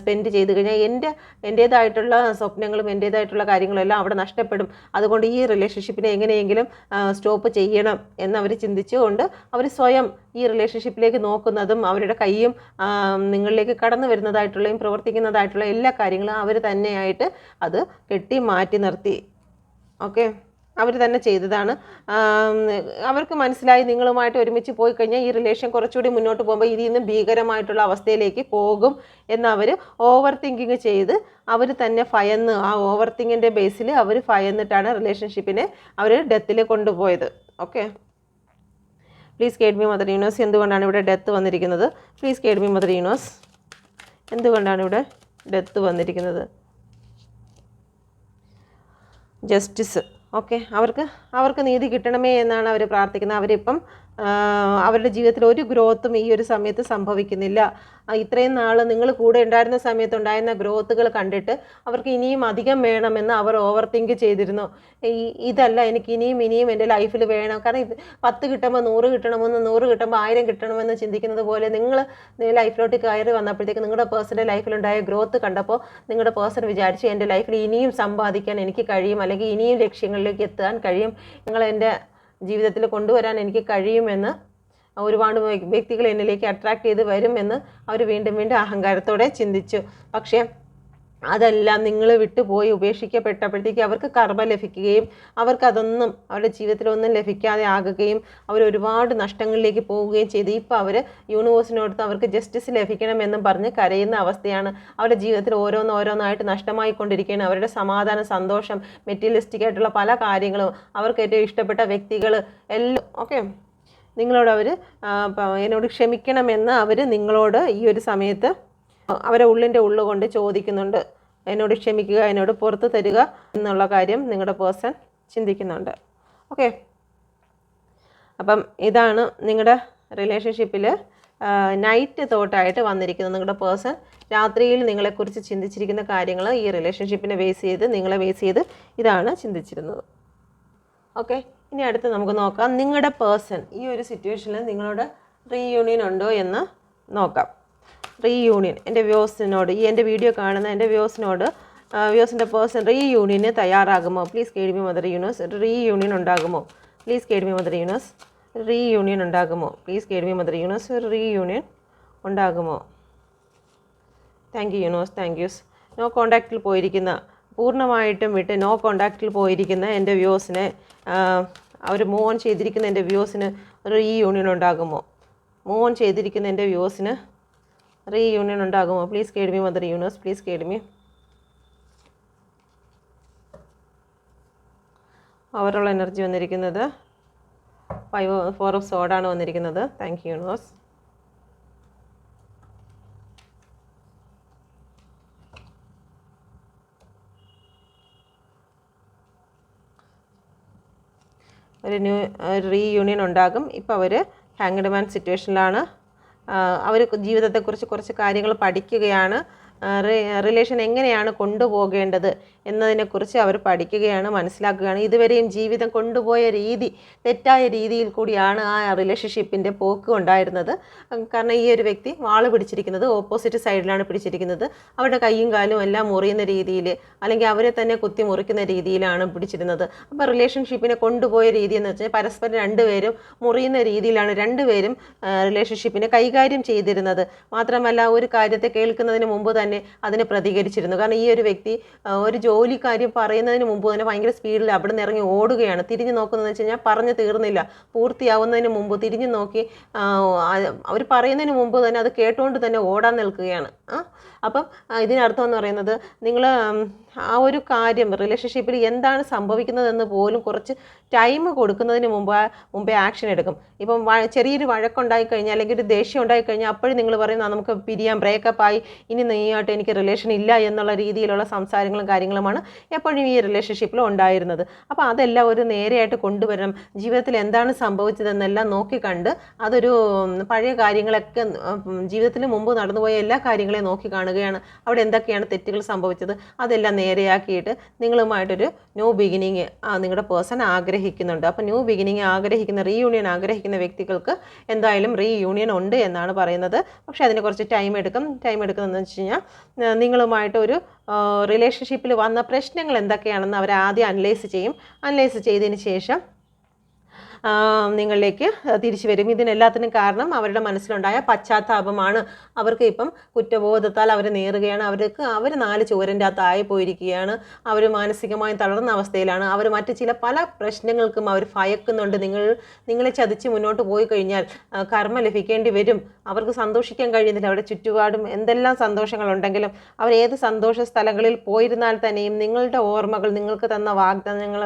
സ്പെൻഡ് ചെയ്ത് കഴിഞ്ഞാൽ എന്റെ എന്റേതായിട്ടുള്ള സ്വപ്നങ്ങളും എന്റേതായിട്ടുള്ള കാര്യങ്ങളും എല്ലാം അവിടെ നഷ്ടപ്പെടും. അതുകൊണ്ട് ഈ റിലേഷൻഷിപ്പിനെ എങ്ങനെയെങ്കിലും സ്റ്റോപ്പ് ചെയ്യണം എന്നവർ ചിന്തിച്ചുകൊണ്ട് അവർ സ്വയം ഈ റിലേഷൻഷിപ്പിലേക്ക് നോക്കുന്നതും അവരുടെ കൈയും നിങ്ങളിലേക്ക് കടന്നു വരുന്നതായിട്ടുള്ളതും പ്രവർത്തിക്കുന്നതായിട്ടുള്ള എല്ലാ കാര്യങ്ങളും അവർ തന്നെയായിട്ട് അത് കെട്ടി മാറ്റി നിർത്തി. ഓക്കെ അവർ തന്നെ ചെയ്തതാണ്. അവർക്ക് മനസ്സിലായി നിങ്ങളുമായിട്ട് ഒരുമിച്ച് പോയി കഴിഞ്ഞാൽ ഈ റിലേഷൻ കുറച്ചുകൂടി മുന്നോട്ട് പോകുമ്പോൾ ഇതിൽ നിന്ന് ഭീകരമായിട്ടുള്ള അവസ്ഥയിലേക്ക് പോകും എന്നവർ ഓവർ തിങ്കിങ് ചെയ്ത് അവർ തന്നെ ഭയന്ന് ആ ഓവർ തിങ്കിന്റെ ബേസിൽ അവർ ഭയന്നിട്ടാണ് റിലേഷൻഷിപ്പിനെ അവർ ഡെത്തിൽ കൊണ്ടുപോയത്. Okay please guide me mother universe എന്തുകൊണ്ടാണ് ഇവിടെ ഡെത്ത് വന്നിരിക്കുന്നത്? Please guide me mother universe എന്തുകൊണ്ടാണ് ഇവിടെ ഡെത്ത് വന്നിരിക്കുന്നത്? Justice okay. അവർക്ക് അവർക്ക് നീതി കിട്ടണമേ എന്നാണ് അവർ പ്രാർത്ഥിക്കുന്നത്. അവരിപ്പം അവരുടെ ജീവിതത്തിൽ ഒരു ഗ്രോത്തും ഈ ഒരു സമയത്ത് സംഭവിക്കുന്നില്ല. ഇത്രയും നാൾ നിങ്ങൾ കൂടെ ഉണ്ടായിരുന്ന സമയത്ത് ഉണ്ടായിരുന്ന ഗ്രോത്തുകൾ കണ്ടിട്ട് അവർക്ക് ഇനിയും അധികം വേണമെന്ന് അവർ ഓവർ തിങ്ക് ചെയ്തിരുന്നു ഇതല്ല എനിക്ക് ഇനിയും ഇനിയും എന്റെ ലൈഫിൽ വേണം. കാരണം ഇത് പത്ത് കിട്ടുമ്പോൾ നൂറ് കിട്ടണമെന്ന് നൂറ് കിട്ടുമ്പോൾ ആയിരം കിട്ടണമെന്ന് ചിന്തിക്കുന്നത് പോലെ നിങ്ങൾ ലൈഫിലോട്ട് കയറി വന്നപ്പോഴത്തേക്ക് നിങ്ങളുടെ പേഴ്സണൽ ലൈഫിലുണ്ടായ ഗ്രോത്ത് കണ്ടപ്പോൾ നിങ്ങളുടെ പേഴ്സൺ വിചാരിച്ചു എന്റെ ലൈഫിൽ ഇനിയും സമ്പാദിക്കാൻ എനിക്ക് കഴിയും അല്ലെങ്കിൽ ഇനിയും ലക്ഷ്യങ്ങളിലേക്ക് എത്താൻ കഴിയും. നിങ്ങൾ എന്റെ ജീവിതത്തിൽ കൊണ്ടുവരാൻ എനിക്ക് കഴിയുമെന്ന് ഒരുപാട് വ്യ- വ്യക്തികൾ എന്നിലേക്ക് അട്രാക്ട് ചെയ്ത് വരുമെന്ന് അവർ വീണ്ടും വീണ്ടും അഹങ്കാരത്തോടെ ചിന്തിച്ചു. പക്ഷേ അതെല്ലാം നിങ്ങൾ വിട്ടുപോയി ഉപേക്ഷിക്കപ്പെട്ടപ്പോഴത്തേക്ക് അവർക്ക് കർമ്മ ലഭിക്കുകയും അവർക്കതൊന്നും അവരുടെ ജീവിതത്തിലൊന്നും ലഭിക്കാതെ ആകുകയും അവർ ഒരുപാട് നഷ്ടങ്ങളിലേക്ക് പോവുകയും ചെയ്ത്. ഇപ്പോൾ അവർ യൂണിവേഴ്സിനോടത്ത് അവർക്ക് ജസ്റ്റിസ് ലഭിക്കണമെന്നും പറഞ്ഞ് കരയുന്ന അവസ്ഥയാണ്. അവരുടെ ജീവിതത്തിൽ ഓരോന്നോരോന്നായിട്ട് നഷ്ടമായിക്കൊണ്ടിരിക്കുകയാണ്. അവരുടെ സമാധാനം സന്തോഷം മെറ്റീരിയലിസ്റ്റിക് ആയിട്ടുള്ള പല കാര്യങ്ങളും അവർക്ക് ഏറ്റവും ഇഷ്ടപ്പെട്ട വ്യക്തികൾ എല്ലാം ഓക്കെ നിങ്ങളോട് അവർ എന്നോട് ക്ഷമിക്കണമെന്ന് അവർ നിങ്ങളോട് ഈ ഒരു സമയത്ത് അവരെ ഉള്ളിന്റെ ഉള്ളുകൊണ്ട് ചോദിക്കുന്നുണ്ട്. എന്നോട് ക്ഷമിക്കുക എന്നോട് പുറത്ത് തരിക എന്നുള്ള കാര്യം നിങ്ങളുടെ പേഴ്സൺ ചിന്തിക്കുന്നുണ്ട്. ഓക്കെ. അപ്പം ഇതാണ് നിങ്ങളുടെ റിലേഷൻഷിപ്പിൽ നൈറ്റ് തോട്ടായിട്ട് വന്നിരിക്കുന്നത് നിങ്ങളുടെ പേഴ്സൺ. രാത്രിയിൽ നിങ്ങളെക്കുറിച്ച് ചിന്തിച്ചിരിക്കുന്ന കാര്യങ്ങൾ ഈ റിലേഷൻഷിപ്പിനെ ബേസ് ചെയ്ത് നിങ്ങളെ ബേസ് ചെയ്ത് ഇതാണ് ചിന്തിച്ചിരുന്നത്. ഓക്കെ. ഇനി അടുത്ത് നമുക്ക് നോക്കാം. നിങ്ങളുടെ പേഴ്സൺ ഈ ഒരു സിറ്റുവേഷനിൽ നിങ്ങളോട് റീയൂണിയൻ ഉണ്ടോ എന്ന് നോക്കാം. റീയൂണിയൻ എന്റെ വ്യൂസിനോട് ഈ എന്റെ വീഡിയോ കാണുന്ന എന്റെ വ്യൂസിനോട് വ്യൂസിന്റെ പേഴ്സൺ റീയൂണിയന് തയ്യാറാകുമോ? പ്ലീസ് കേൾവി മദർ യൂണിവേഴ്സ് റീയൂണിയൻ ഉണ്ടാകുമോ? പ്ലീസ് കേൾവി മദർ യൂണിവേഴ്സ് റീയൂണിയൻ ഉണ്ടാകുമോ? പ്ലീസ് കേൾവി മദർ യൂണിവേഴ്സ് റീയൂണിയൻ ഉണ്ടാകുമോ? Thank you universe thank use no കോണ്ടാക്റ്റിൽ പോയിരിക്കുന്ന പൂർണമായിട്ടും വിട്ട് നോ കോണ്ടാക്റ്റിൽ പോയിരിക്കുന്ന എന്റെ വ്യൂസിനെ അവർ മൂവ് ഓൺ ചെയ്തിരിക്കുന്ന എന്റെ വ്യൂസിന് റീ യൂണിയൻ ഉണ്ടാകുമോ? മൂവ് ഓൺ ചെയ്തിരിക്കുന്ന എന്റെ വ്യൂസിന് റീ യൂണിയൻ ഉണ്ടാകുമോ please guide me mother universe please guide me overall energy വന്നിരിക്കുന്നത് ഫൈവ് ഫോർ ഓഫ് സോഡാണ് വന്നിരിക്കുന്നത്. താങ്ക് യു യൂണിവേഴ്സ് ഒരു ന്യൂ റീയൂണിയൻ ഉണ്ടാകും. ഇപ്പോൾ അവർ ഹാങ്ഡ് മാൻ സിറ്റുവേഷനിലാണ് അവർ ജീവിതത്തെക്കുറിച്ച് കുറച്ച് കാര്യങ്ങൾ പഠിക്കുകയാണ്. റിലേഷൻ എങ്ങനെയാണ് കൊണ്ടുപോകേണ്ടത് എന്നതിനെക്കുറിച്ച് അവർ പഠിക്കുകയാണ് മനസ്സിലാക്കുകയാണ്. ഇതുവരെയും ജീവിതം കൊണ്ടുപോയ രീതി തെറ്റായ രീതിയിൽ കൂടിയാണ് ആ റിലേഷൻഷിപ്പിന്റെ പോക്ക് ഉണ്ടായിരുന്നത്. കാരണം ഈ ഒരു വ്യക്തി വാൾ പിടിച്ചിരിക്കുന്നത് ഓപ്പോസിറ്റ് സൈഡിലാണ് പിടിച്ചിരിക്കുന്നത്. അവരുടെ കൈയും കാലും എല്ലാം മുറിയുന്ന രീതിയിൽ അല്ലെങ്കിൽ അവരെ തന്നെ കുത്തി മുറിക്കുന്ന രീതിയിലാണ് പിടിച്ചിരുന്നത്. അപ്പോൾ റിലേഷൻഷിപ്പിനെ കൊണ്ടുപോയ രീതി എന്ന് വെച്ചാൽ പരസ്പരം രണ്ടുപേരും മുറിയുന്ന രീതിയിലാണ് രണ്ടുപേരും റിലേഷൻഷിപ്പിനെ കൈകാര്യം ചെയ്തിരുന്നത്. മാത്രമല്ല ഒരു കാര്യത്തെ കേൾക്കുന്നതിന് മുമ്പ് തന്നെ അതിനെ പ്രതികരിച്ചിരുന്നു. കാരണം ഈ ഒരു വ്യക്തി ഒരു ജോലി കാര്യം പറയുന്നതിന് മുമ്പ് തന്നെ ഭയങ്കര സ്പീഡിൽ അവിടെ നിന്ന് ഇറങ്ങി ഓടുകയാണ്. തിരിഞ്ഞു നോക്കുന്നതെന്ന് വെച്ച് കഴിഞ്ഞാൽ പറഞ്ഞു തീർന്നില്ല. പൂർത്തിയാവുന്നതിന് മുമ്പ് തിരിഞ്ഞു നോക്കി അവർ പറയുന്നതിന് മുമ്പ് തന്നെ അത് കേട്ടുകൊണ്ട് തന്നെ ഓടാൻ നിൽക്കുകയാണ്. അപ്പം ഇതിനർത്ഥം എന്ന് പറയുന്നത് നിങ്ങൾ ആ ഒരു കാര്യം റിലേഷൻഷിപ്പിൽ എന്താണ് സംഭവിക്കുന്നതെന്ന് പോലും കുറച്ച് ടൈം കൊടുക്കുന്നതിന് മുമ്പ് മുമ്പേ ആക്ഷൻ എടുക്കും. ഇപ്പം ചെറിയൊരു വഴക്കുണ്ടായി കഴിഞ്ഞാൽ അല്ലെങ്കിൽ ഒരു ദേഷ്യം ഉണ്ടായി കഴിഞ്ഞാൽ അപ്പോഴും നിങ്ങൾ പറയും നമുക്ക് പിരിയാൻ ബ്രേക്കപ്പ് ആയി. ഇനി നീ വ്യക്തിയുമായിട്ട് എനിക്ക് റിലേഷൻ ഇല്ല എന്നുള്ള രീതിയിലുള്ള സംസാരങ്ങളും കാര്യങ്ങളുമാണ് എപ്പോഴും ഈ റിലേഷൻഷിപ്പിൽ ഉണ്ടായിരുന്നത്. അപ്പോൾ അതെല്ലാം ഒരു നേരെയായിട്ട് കൊണ്ടുവരണം. ജീവിതത്തിൽ എന്താണ് സംഭവിച്ചതെന്നെല്ലാം നോക്കിക്കണ്ട് അതൊരു പഴയ കാര്യങ്ങളൊക്കെ ജീവിതത്തിന് മുമ്പ് നടന്നുപോയ എല്ലാ കാര്യങ്ങളെയും നോക്കി കാണുകയാണ്. അവിടെ എന്തൊക്കെയാണ് തെറ്റുകൾ സംഭവിച്ചത്? അതെല്ലാം നേരെയാക്കിയിട്ട് നിങ്ങളുമായിട്ടൊരു ന്യൂ ബിഗിനിങ് നിങ്ങളുടെ പേഴ്സൺ ആഗ്രഹിക്കുന്നുണ്ട്. അപ്പോൾ ന്യൂ ബിഗിനിങ് ആഗ്രഹിക്കുന്ന റീയൂണിയൻ ആഗ്രഹിക്കുന്ന വ്യക്തികൾക്ക് എന്തായാലും റീയൂണിയൻ ഉണ്ട് എന്നാണ് പറയുന്നത്. പക്ഷേ അതിന് കുറച്ച് ടൈം എടുക്കും. ടൈം എടുക്കുന്നതെന്ന് വെച്ച് കഴിഞ്ഞാൽ നിങ്ങളുമായിട്ട് ഒരു റിലേഷൻഷിപ്പിൽ വന്ന പ്രശ്നങ്ങൾ എന്തൊക്കെയാണെന്ന് അവർ ആദ്യം അനലൈസ് ചെയ്യും. അനലൈസ് ചെയ്തതിന് ശേഷം നിങ്ങളിലേക്ക് തിരിച്ചു വരും. ഇതിനെല്ലാത്തിനും കാരണം അവരുടെ മനസ്സിലുണ്ടായ പശ്ചാത്താപമാണ്. അവർക്ക് ഇപ്പം കുറ്റബോധത്താൽ അവർ നേറുകയാണ്. അവർക്ക് അവർ നാല് ചോരന്റെ അകത്തായി പോയിരിക്കുകയാണ്. അവർ മാനസികമായി തളർന്ന അവസ്ഥയിലാണ്. അവർ മറ്റ് ചില പല പ്രശ്നങ്ങൾക്കും അവർ ഭയക്കുന്നുണ്ട്. നിങ്ങൾ നിങ്ങളെ ചതിച്ച് മുന്നോട്ട് പോയി കഴിഞ്ഞാൽ കർമ്മ ലഭിക്കേണ്ടി വരും. അവർക്ക് സന്തോഷിക്കാൻ കഴിയുന്നില്ല. അവരുടെ ചുറ്റുപാടും എന്തെല്ലാം സന്തോഷങ്ങളുണ്ടെങ്കിലും അവർ ഏത് സന്തോഷ സ്ഥലങ്ങളിൽ പോയിരുന്നാൽ തന്നെയും നിങ്ങളുടെ ഓർമ്മകൾ നിങ്ങൾക്ക് തന്ന വാഗ്ദാനങ്ങൾ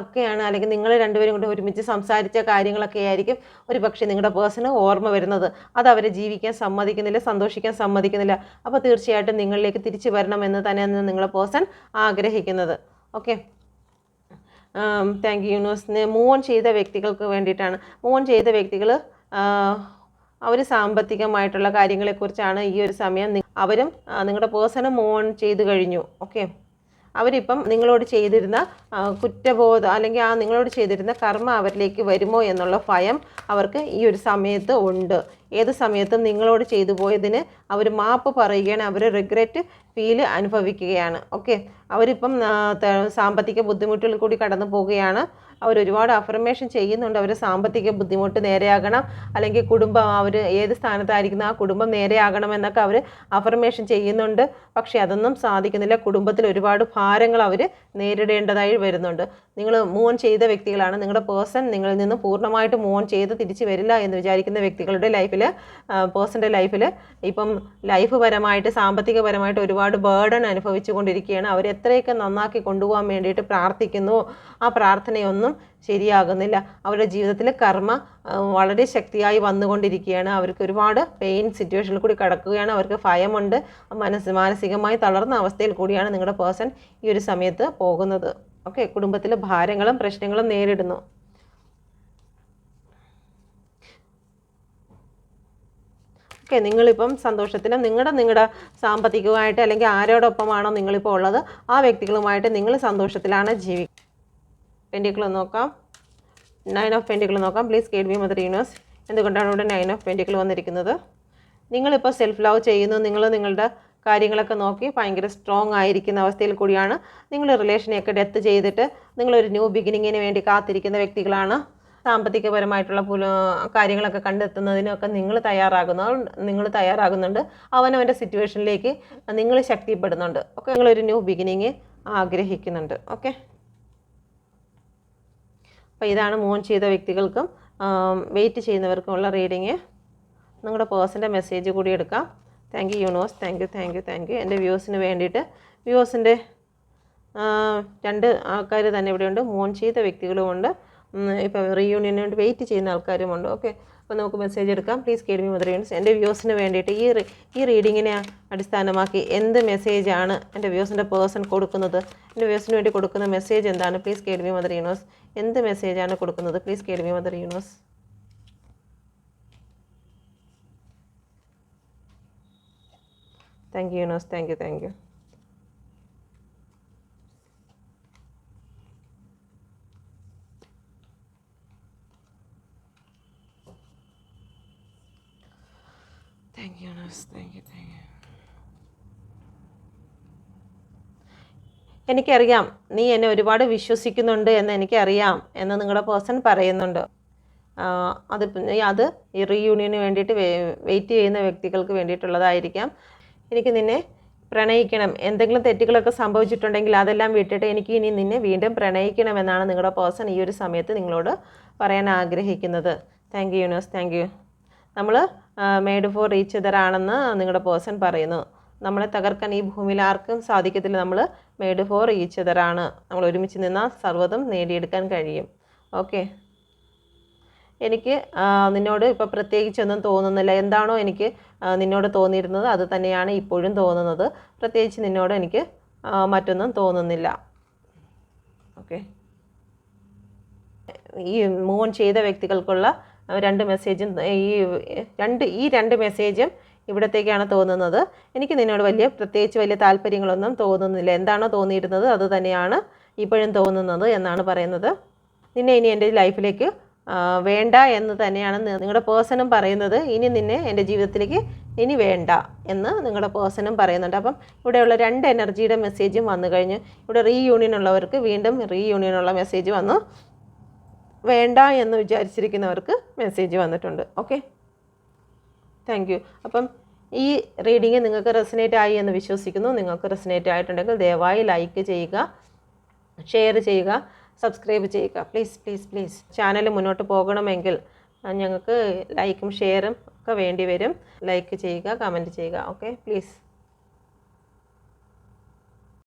ഒക്കെയാണ്. അല്ലെങ്കിൽ നിങ്ങൾ രണ്ടുപേരും കൂടെ ഒരുമിച്ച് സംസാരിച്ച കാര്യങ്ങളൊക്കെ ആയിരിക്കും ഒരു പക്ഷേ നിങ്ങളുടെ പേഴ്സണ് ഓർമ്മ വരുന്നത്. അത് അവരെ ജീവിക്കാൻ സമ്മതിക്കുന്നില്ല സന്തോഷിക്കാൻ സമ്മതിക്കുന്നില്ല. അപ്പോൾ തീർച്ചയായിട്ടും നിങ്ങളിലേക്ക് തിരിച്ചു വരണമെന്ന് തന്നെയാണ് നിങ്ങളുടെ പേഴ്സൺ ആഗ്രഹിക്കുന്നത്. ഓക്കെ താങ്ക് യു യൂണിവേഴ്സിന് മൂവ് ഓൺ ചെയ്ത വ്യക്തികൾക്ക് വേണ്ടിയിട്ടാണ്. മൂവ് ഓൺ ചെയ്ത വ്യക്തികൾ അവർ സാമ്പത്തികമായിട്ടുള്ള കാര്യങ്ങളെക്കുറിച്ചാണ് ഈ ഒരു സമയം അവരും നിങ്ങളുടെ പേഴ്സണും മൂവ് ഓൺ ചെയ്ത് കഴിഞ്ഞു. ഓക്കെ അവരിപ്പം നിങ്ങളോട് ചെയ്തിരുന്ന കുറ്റബോധം അല്ലെങ്കിൽ ആ നിങ്ങളോട് ചെയ്തിരുന്ന കർമ്മ അവരിലേക്ക് വരുമോ എന്നുള്ള ഭയം അവർക്ക് ഈ ഒരു സമയത്ത് ഉണ്ട്. ഏത് സമയത്തും നിങ്ങളോട് ചെയ്തു പോയതിന് അവർ മാപ്പ് പറയുകയാണ് അവർ റിഗ്രറ്റ് ഫീൽ അനുഭവിക്കുകയാണ്. ഓക്കെ അവരിപ്പം സാമ്പത്തിക ബുദ്ധിമുട്ടുകൾ കൂടി കടന്നു പോവുകയാണ്. അവർ ഒരുപാട് അഫർമേഷൻ ചെയ്യുന്നുണ്ട്. അവർ സാമ്പത്തിക ബുദ്ധിമുട്ട് നേരെയാകണം. അല്ലെങ്കിൽ കുടുംബം അവർ ഏത് സ്ഥാനത്തായിരിക്കുന്ന ആ കുടുംബം നേരെയാകണം എന്നൊക്കെ അവർ അഫർമേഷൻ ചെയ്യുന്നുണ്ട്. പക്ഷേ അതൊന്നും സാധിക്കുന്നില്ല. കുടുംബത്തിൽ ഒരുപാട് ഭാരങ്ങൾ അവർ നേരിടേണ്ടതായി വരുന്നുണ്ട്. നിങ്ങൾ മൂവ് ഓൺ ചെയ്ത വ്യക്തികളാണ്. നിങ്ങളുടെ പേഴ്സൺ നിങ്ങളിൽ നിന്ന് പൂർണമായിട്ട് മൂവ് ഓൺ ചെയ്ത് തിരിച്ചു വരില്ല എന്ന് വിചാരിക്കുന്ന വ്യക്തികളുടെ ലൈഫിൽ പേഴ്സന്റെ ലൈഫിൽ ഇപ്പം ലൈഫ് പരമായിട്ട് സാമ്പത്തികപരമായിട്ട് ഒരുപാട് ബേർഡൺ അനുഭവിച്ചു കൊണ്ടിരിക്കുകയാണ് അവർ എത്രയൊക്കെ നന്നാക്കി കൊണ്ടുപോകാൻ വേണ്ടിയിട്ട് പ്രാർത്ഥിക്കുന്നു. ആ പ്രാർത്ഥനയൊന്നും ശരിയാകുന്നില്ല. അവരുടെ ജീവിതത്തിലെ കർമ്മ വളരെ ശക്തിയായി വന്നുകൊണ്ടിരിക്കുകയാണ്. അവർക്ക് ഒരുപാട് പെയിൻ സിറ്റുവേഷനിൽ കൂടി കടക്കുകയാണ്. അവർക്ക് ഭയമുണ്ട്. മനസ്സ് മാനസികമായി തളർന്ന അവസ്ഥയിൽ കൂടിയാണ് നിങ്ങളുടെ പേഴ്സൺ ഈ ഒരു സമയത്ത് പോകുന്നത്. ഓക്കെ കുടുംബത്തിലെ ഭാരങ്ങളും പ്രശ്നങ്ങളും നേരിടുന്നു. ഓക്കെ നിങ്ങളിപ്പം സന്തോഷത്തിലും നിങ്ങളുടെ നിങ്ങളുടെ സാമ്പത്തികമായിട്ട് അല്ലെങ്കിൽ ആരോടൊപ്പമാണോ നിങ്ങളിപ്പോൾ ഉള്ളത് ആ വ്യക്തികളുമായിട്ട് നിങ്ങൾ സന്തോഷത്തിലാണ് ജീവിക്കുക പെൻഡിക്കിൾ നോക്കാം. നയൻ ഓഫ് പെന്റിക്കിൾ നോക്കാം. Please guide be mother universe എന്തുകൊണ്ടാണ് ഇവിടെ നയൻ ഓഫ് പെന്റിക്കിൾ വന്നിരിക്കുന്നത്? നിങ്ങളിപ്പോൾ സെൽഫ് ലവ് ചെയ്യുന്നു. നിങ്ങൾ നിങ്ങളുടെ കാര്യങ്ങളൊക്കെ നോക്കി ഭയങ്കര സ്ട്രോങ് ആയിരിക്കുന്ന അവസ്ഥയിൽ കൂടിയാണ് നിങ്ങൾ റിലേഷനെയൊക്കെ ഡെത്ത് ചെയ്തിട്ട് നിങ്ങളൊരു ന്യൂ ബിഗിനിങ്ങിന് വേണ്ടി കാത്തിരിക്കുന്ന വ്യക്തികളാണ്. സാമ്പത്തികപരമായിട്ടുള്ള പുല കാര്യങ്ങളൊക്കെ കണ്ടെത്തുന്നതിനൊക്കെ നിങ്ങൾ തയ്യാറാകുന്ന നിങ്ങൾ തയ്യാറാകുന്നുണ്ട്. അവനവന്റെ സിറ്റുവേഷനിലേക്ക് നിങ്ങൾ ശക്തിപ്പെടുന്നുണ്ട്. ഓക്കെ നിങ്ങളൊരു ന്യൂ ബിഗിനിങ് ആഗ്രഹിക്കുന്നുണ്ട്. ഓക്കെ അപ്പോൾ ഇതാണ് മൂൺ ചെയ്ത വ്യക്തികൾക്കും വെയിറ്റ് ചെയ്യുന്നവർക്കുമുള്ള റീഡിങ് നിങ്ങളുടെ പേഴ്സന്റെ മെസ്സേജ് കൂടി എടുക്കാം. Thank you universe thank you thank you thank you എന്റെ വ്യൂസിന് വേണ്ടിയിട്ട് വ്യൂസിന്റെ രണ്ട് ആൾക്കാർ തന്നെ ഇവിടെയുണ്ട്. മൂൺ ചെയ്ത വ്യക്തികളുമുണ്ട്. ഇപ്പോൾ റീയൂണിയന് വേണ്ടി വെയിറ്റ് ചെയ്യുന്ന ആൾക്കാരുമുണ്ട്. ഓക്കെ അപ്പോൾ നമുക്ക് മെസ്സേജ് എടുക്കാം. പ്ലീസ് കേൾ മി യൂണിറ്റ്സ് എന്റെ വ്യൂസിന് വേണ്ടിയിട്ട് ഈ ഈ റീഡിങ്ങിനെ അടിസ്ഥാനമാക്കി എന്ത് മെസ്സേജാണ് എന്റെ വ്യൂസിന്റെ പേഴ്സൺ കൊടുക്കുന്നത്? എന്റെ വ്യൂസിന് വേണ്ടി കൊടുക്കുന്ന മെസ്സേജ് എന്താണ്? പ്ലീസ് കേൾ മി യൂണിവേഴ്സ് എന്ത് മെസ്സേജാണ് കൊടുക്കുന്നത്? Please guide me universe thank you universe thank you thank you thank you, universe Thank you, thank you. എനിക്കറിയാം. നീ എന്നെ ഒരുപാട് വിശ്വസിക്കുന്നുണ്ട് എന്ന് എനിക്കറിയാം എന്ന് നിങ്ങളുടെ പേഴ്സൺ പറയുന്നുണ്ട്. അത് അത് ഈ റീയൂണിയന് വേണ്ടിയിട്ട് വെയിറ്റ് ചെയ്യുന്ന വ്യക്തികൾക്ക് വേണ്ടിയിട്ടുള്ളതായിരിക്കാം. എനിക്ക് നിന്നെ പ്രണയിക്കണം. എന്തെങ്കിലും തെറ്റുകളൊക്കെ സംഭവിച്ചിട്ടുണ്ടെങ്കിൽ അതെല്ലാം വിട്ടിട്ട് എനിക്ക് ഇനി നിന്നെ വീണ്ടും പ്രണയിക്കണമെന്നാണ് നിങ്ങളുടെ പേഴ്സൺ ഈ ഒരു സമയത്ത് നിങ്ങളോട് പറയാൻ ആഗ്രഹിക്കുന്നത്. Thank you universe thank you നമ്മൾ മെയ്ഡ് ഫോർ റീച്ച് ഇതറാണെന്ന് നിങ്ങളുടെ പേഴ്സൺ പറയുന്നു. നമ്മളെ തകർക്കാൻ ഈ ഭൂമിയിൽ ആർക്കും സാധിക്കത്തില്ല. നമ്മൾ മെയ്ഡ് ഫോർ റീച്ച് ഇതറാണ് നമ്മൾ ഒരുമിച്ച് നിന്നാൽ സർവതും നേടിയെടുക്കാൻ കഴിയും. ഓക്കെ എനിക്ക് നിന്നോട് ഇപ്പോൾ പ്രത്യേകിച്ചൊന്നും തോന്നുന്നില്ല. എന്താണോ എനിക്ക് നിന്നോട് തോന്നിയിരുന്നത് അത് തന്നെയാണ് ഇപ്പോഴും തോന്നുന്നത്. പ്രത്യേകിച്ച് നിന്നോട് എനിക്ക് മറ്റൊന്നും തോന്നുന്നില്ല. ഓക്കെ ഈ മൂവ് ചെയ്ത വ്യക്തികൾക്കുള്ള രണ്ട് മെസ്സേജും ഈ രണ്ട് ഈ രണ്ട് മെസ്സേജും ഇവിടത്തേക്കാണ് തോന്നുന്നത്. എനിക്ക് നിന്നോട് വലിയ പ്രത്യേകിച്ച് വലിയ താല്പര്യങ്ങളൊന്നും തോന്നുന്നില്ല. എന്താണോ തോന്നിയിരുന്നത് അത് തന്നെയാണ് ഇപ്പോഴും തോന്നുന്നത് എന്നാണ് പറയുന്നത്. നിന്നെ ഇനി എന്റെ ലൈഫിലേക്ക് വേണ്ട എന്ന് തന്നെയാണ് നിങ്ങളുടെ പേഴ്സണും പറയുന്നത്. ഇനി നിന്നെ എന്റെ ജീവിതത്തിലേക്ക് ഇനി വേണ്ട എന്ന് നിങ്ങളുടെ പേഴ്സണും പറയുന്നുണ്ട്. അപ്പം ഇവിടെയുള്ള രണ്ട് എനർജിയുടെ മെസ്സേജും വന്നു കഴിഞ്ഞു. ഇവിടെ റീയൂണിയൻ ഉള്ളവർക്ക് വീണ്ടും റീയൂണിയൻ ഉള്ള മെസ്സേജ് വന്നു. വേണ്ട എന്ന് വിചാരിച്ചിരിക്കുന്നവർക്ക് മെസ്സേജ് വന്നിട്ടുണ്ട്. ഓക്കെ താങ്ക് യു അപ്പം ഈ റീഡിങ് നിങ്ങൾക്ക് റെസിനേറ്റ് ആയി എന്ന് വിശ്വസിക്കുന്നു. നിങ്ങൾക്ക് റെസിനേറ്റ് ആയിട്ടുണ്ടെങ്കിൽ ദയവായി ലൈക്ക് ചെയ്യുക ഷെയർ ചെയ്യുക സബ്സ്ക്രൈബ് ചെയ്യുക. പ്ലീസ് പ്ലീസ് പ്ലീസ് ചാനൽ മുന്നോട്ട് പോകണമെങ്കിൽ ഞങ്ങൾക്ക് ലൈക്കും ഷെയറും ഒക്കെ വേണ്ടി വരും. ലൈക്ക് ചെയ്യുക കമന്റ് ചെയ്യുക. Okay please